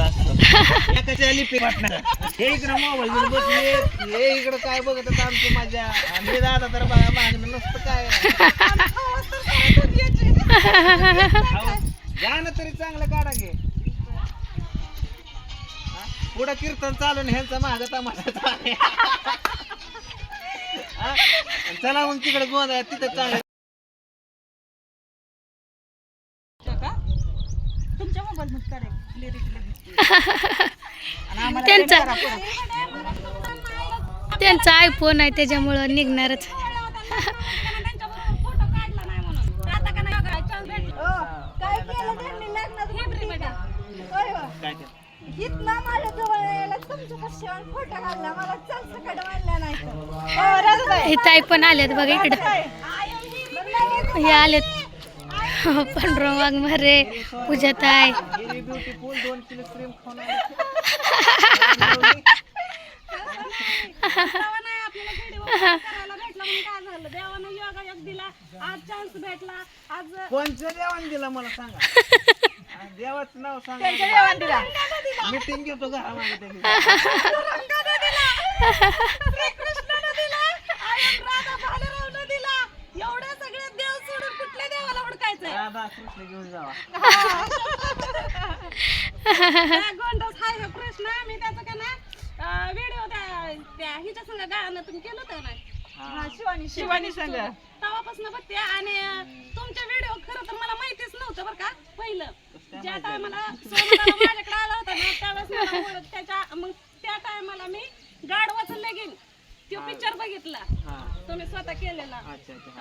वाटणार. हे इकडं मोबाईल घेऊन बसले हे इकडं काय बघत होतं आमची मजा. आणि हे दादा तर बघा मागणं नसतं काय. गाणं तरी चांगलं काढा घे? पुढं कीर्तन चालून ह्यांचा माग तमाशा चालू आहे. हा? आणि चला मग तिकडे गोंधळ तिथं चांगलं तुमच्या मोबाईल मध्ये करेक्ट लिरिक त्यांचा त्यांचा आयफोन आहे त्याच्यामुळं निघणारच काय केलं त्यांनी लग्नात माहिती का? होय हो. काय ते? इथनं माझ्या जवळ यायला तुमच्या कशावर फोटो काढला मला चल सकट मानला नाही तर. हे ताई पण आल्यात बघा इकडं. हे आलेत. पांडुरंग वाघमारे पूजा ताई हिरवी ब्युटीफुल दोन किलो क्रीम खाऊन आले. कोणच्या देवान दिला मला सांगा? देवाचं नाव सांगा. मीटिंग घेतो घरामध्ये राधा कृष्ण घेऊन जावा. गोंडस हाय हो कृष्ण. मी त्याचं का ना व्हिडिओ त्या त्या हिच्या संग गाणं तुम्ही केलं होतं ना. हा. शिवानी शिवानी संग. तेव्हापासून बघते आणि अं, तुमच्या व्हिडिओ खरं तर मला माहितीच नव्हतं बरं का पहिलं. ज्या टायमाला माझ्याकडे आला होता ना त्यावेळेस मला ओळख त्याच्या मग त्या टायमाला मी गाढवाचं लगीन तो पिक्चर बघितला. तुम्ही स्वतः केलेला.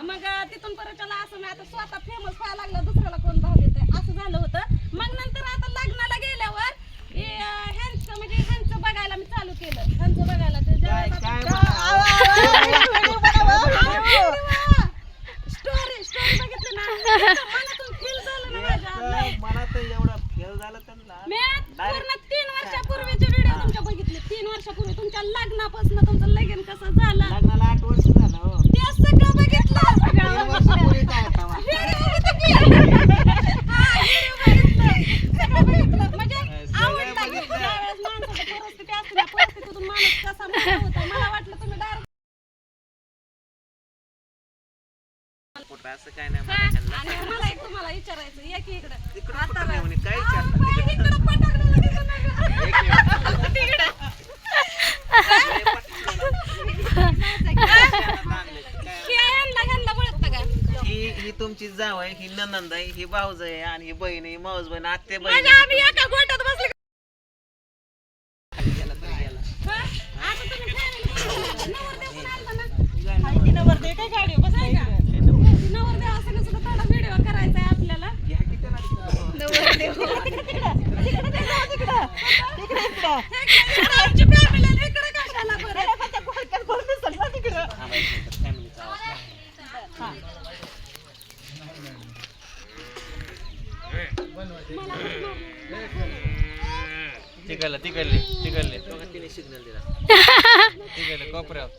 मग तिथून परत त्याला असं मी आता स्वतः फेमस व्हायला लागलं दुसऱ्याला कोण भाव देते असं झालं होतं. मग नंतर आता लग्नाला गेल्यावर ह्यांचं म्हणजे ह्यांचं बघायला मी चालू केलं. ह्यांचं बघायला ते काय काय स्टोरी स्टोरी बघितली ना इतकं मनातून फील झालं ना माझ्या लय. मला तर एवढं फेल झालं त्यांना मी पूर्ण तीन वर्षापूर्वीचे व्हिडिओ तुमच्या बघितले तीन वर्षापूर्वी तुमच्या लग्नापासून तुमचं लगीन कसं झालं लग्नाला आठ वर्ष झालं हो ते सगळं बघितलं तीन सगळं वर्षापूर्वी काय होता कुठं असं काय नाही मला ह्यांना. मला एक तुम्हाला विचारायचं या की इकडं तिकडं आता कुठं नाही म्हणे, काय आ, विचारतात बाई, तिकडं? इकडं पटाकलं दिसत नाही. एक मिनिट. तिकडं. ही का ही ही तुमची जाव आहे ही ननंद आहे ही भाऊज आहे आणि ही बहीण आहे माऊस बहीण आत्ते बहीण. आम्ही एका गोट्यात बसले गेला तर गेला. हा? आता तुम्ही family नवरदेव पण आलता ना? नाही का? नवरदेव असं सुद्धा थोडा व्हिडिओ करायचा आहे आपल्याला घ्या की त्याला तिकडं. आमची family आहे, इकडे कशाला बरं? थांबा एक मिनिट, family चा आवाज. तिकडलं तिकडले तिकडले तिने सिग्नल दिला तिकडले कोपऱ्यावर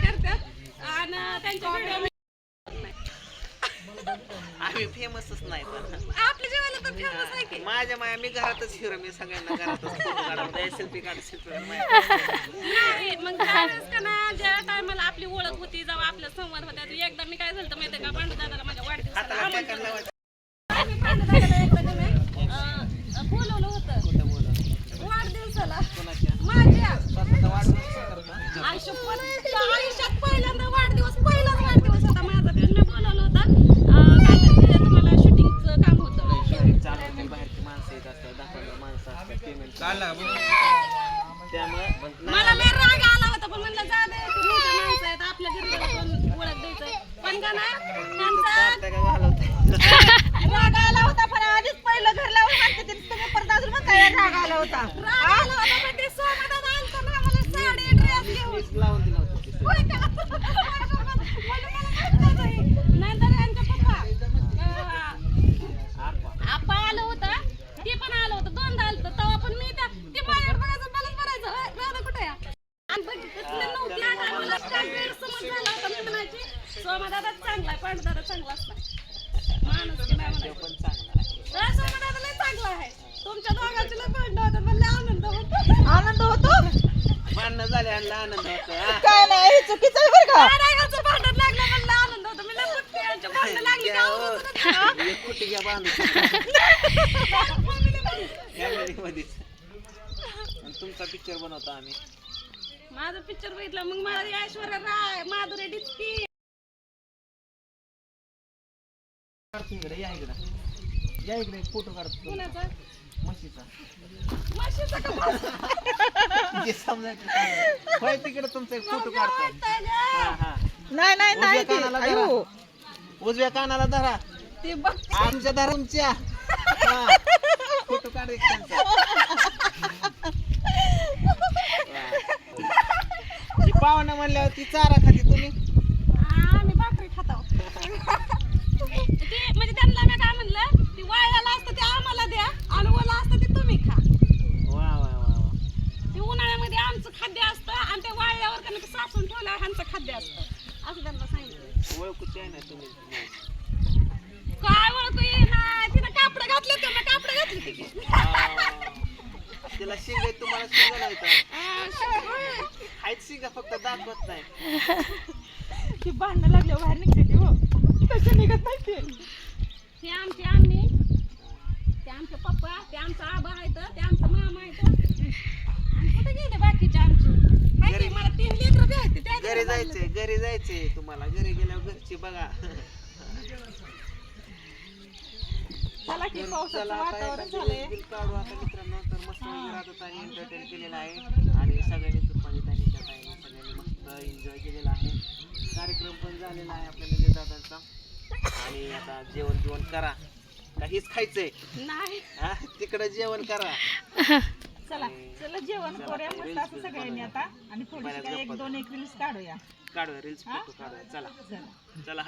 करतात. आणि आम्ही फेमसच नाही पण तर फेमस आहे की माझ्या माया मी घरातच हिरो मी सगळ्यांना घरातच काढा सेल्फी काढ सेल्फी नाही, मग त्यावेळेस का ना ज्या टायमाला आपली ओळख होती जेव्हा आपल्या संवाद होत्या एकदा मी काय झालं माहितीये का पांडू दादाला माझ्या वाढदिवसाला हाताला आमंत्रण पांडू दादाला एकदा अं, बोलवलं होतं. माझ्या. आयुष्यात पहिल्यांदा वाढदिवस पहिलाच वाढदिवस होता माझा त्यांनी बोलवलं होतं अं, काहीतरी तुम्हाला शूटिंगचं काम होतं चालू होते बाहेरची माणसं येत असतात दहा पंधरा माणसं असतात पेमेंट काढला त्यामुळे मग मला लय राग आला होता पण म्हणलं जा दे ते मोठे माणसं आहेत आपल्या घरी पण ओळख द्यायचंय पण का ना त्यांचा काढता का घालवते राग आला होता पण आधीच पहिलं घर लावून म्हणते ते तुम्ही परत अजून मग काय राग आला होता राग आला होता पण ते सोबत आलता ना मला साडी ड्रेस घेऊन लावून दिलं होतं होय का? तुम्हाला काय गैरसमज झाला होता मी म्हणायची सोमादादा चांगला आहे पांडुदादा चांगलाच नाही माणूस की नाही म्हणायचं. पण चांगला आहे. सोमादादा लय चांगला आहे. तुमच्या दोघांची लय भांडण होतात आनंद होतो. आनंद होतो? भांडणं झाले आणि आनंद होतो हा. काय नाही हे चुकीचं आहे बरं का? नारायणाचं भांडण लागलं मला लय आनंद होतो. मी लय भांडण लागली हो. एक कुठे घ्या बांधून तुमचा पिक्चर बनवतो आम्ही. माझं पिक्चर बघितलं मग ती ऐश्वर्या राय माधुरी डिचकी. काढतो इकडे या इकडे. या इकडे फोटो काढतो. म्हशीचा. सांगा. होय तिकडे तुमचा एक फोटो काढतो. हा हा. नाही नाही नाही उजव्या ते- कानाला धरा. अयो उजव्या कानाला धरा. ते बघ. आमच्या धरा तुमच्या हा. फोटो काढ एक त्यांचा. ती पाहुणा म्हणल्यावर ती चारा खाती तुम्ही आम्ही भाकरी खातो ते म्हणजे त्यांना मी काय म्हणलं ती वाळलेलं असतं ते आम्हाला द्या आणि ओलं असतं ते तुम्ही खा वा वा वा वा ते उन्हाळ्यामध्ये आमचं खाद्य असतं आणि ते वाळल्यावर का नाही ते साचून ठेवल्यावर ह्यांचं खाद्य असतं असं त्यांना सांगितलं ओळखूच आहे ना तुम्ही काय ओळखू येईना तिनं कापडं घातले तर कापडं घातली हा. तिला शिंग आहे, तुम्हाला शिंग नाही तर हायच शिंग फक्त दाखवत नाही. ती भांडणं लागल्यावर बाहेर निघते ती हो. तशी निघत नाही ते. ते आमचे आम्ही ते आमचे पप्पा ते आमचा आबा आहेत ते आमचा मामा आहेत आणि कुठे गेले बाकीचे आमचे हाय की मला तीन लेकरं बी आहेत त्या घरी जायचंय घरी जायचंय तुम्हाला. घरी गेल्यावर घरची बघा. चला की चला पावसाचं आता वातावरण एखादं झालंय. बिल काढू. आता मित्रांनो तर मस्त एंटरटेन केलेलं आहे. आणि सगळ्यांनी तुपानी तानीच्या ताईने सगळ्यांनी मस्त एन्जॉय केलेला आहे. कार्यक्रम पण झालेला आहे आपल्या नंदी दादांचा. आणि आता जेवण जेवण करा. काहीच खायचंय? नाही. तिकडे जेवण करा. चला चला जेवण करूया मस्त असं सगळ्यांनी आता. आणि थोडीशी काय एक दोन एक रील्स काढूया. काढूया रील्स फोटो काढूया. चला. चला. चला.